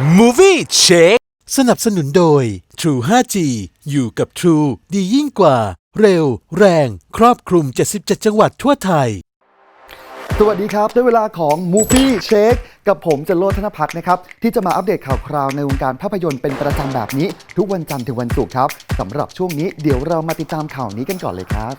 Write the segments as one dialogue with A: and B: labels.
A: Movie Check สนับสนุนโดย True 5G อยู่กับ True ดียิ่งกว่า เร็ว แรง ครอบคลุม 77 จังหวัดทั่วไทย
B: สวัสดีครับ ได้เวลาของ Movie Shake กับผมจรโรธนพัฒนะครับ ที่จะมาอัปเดตข่าวคราวในวงการภาพยนตร์เป็นประจำแบบนี้ ทุกวันจันทร์ถึงวันศุกร์ครับสำหรับช่วงนี้เดี๋ยวเรามาติดตามข่าวนี้กันก่อนเลยครับ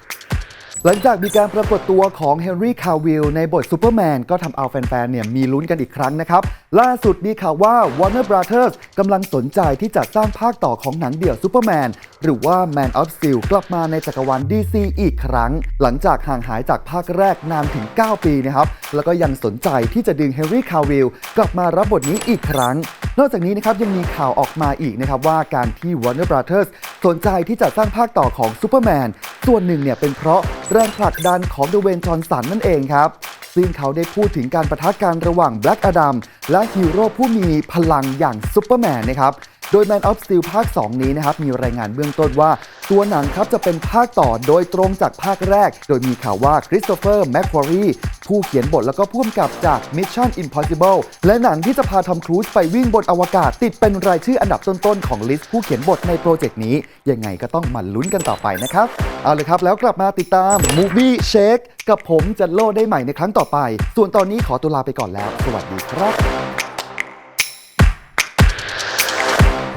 B: หลังจากมีการปรากฏตัวของเฮนรี่คาวิลในบทซูเปอร์แมนก็ทำเอาแฟนๆ เนี่ยมีลุ้นกันอีกครั้งนะครับ ล่าสุดมีข่าวว่า Warner Brothers กำลังสนใจที่จะสร้างภาคต่อของหนังเดี่ยวซูเปอร์แมนหรือว่า Man of Steel กลับมาในจักรวาล DC อีกครั้ง หลังจากห่างหายจากภาคแรกนานถึง 9 ปีนะครับ แล้วก็ยังสนใจที่จะดึงเฮนรี่คาวิลกลับมารับบทนี้อีกครั้ง นอกจากนี้นะครับยังมีข่าวออกมาอีกนะครับว่าการที่ Warner Brothers สนใจที่จะสร้างภาคต่อของซูเปอร์แมน ส่วนหนึ่งเนี่ยเป็นเพราะแรงผลักดันของเดเวนจอนสันนั่นเองครับ ซึ่งเขาได้พูดถึงการประทะกันระหว่างแบล็กอดัมและฮีโร่ผู้มีพลังอย่างซูเปอร์แมนนะครับ โดย Man of Steel ภาค 2 นี้นะครับมีรายงานเบื้องต้นว่า ตัวหนังครับจะเป็นภาคต่อโดยตรงจากภาคแรก โดยมีข่าวว่าคริสโตเฟอร์แมคควอรีผู้เขียนบทแล้วก็ผู้กำกับจาก Mission Impossible และหนังที่จะพาทอมครูซไปวิ่งบนอวกาศ ติดเป็นรายชื่ออันดับต้นๆ ของลิสต์ผู้เขียนบทในโปรเจกต์นี้ ยังไงก็ต้องมาลุ้นกันต่อไปนะครับ เอาเลยครับแล้วกลับมาติดตาม Movie Shake กับผมจันโลได้ใหม่ในครั้งต่อไป ส่วนตอนนี้ขอตัวลาไปก่อนแล้ว สวัสดีครับ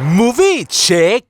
A: Movie Check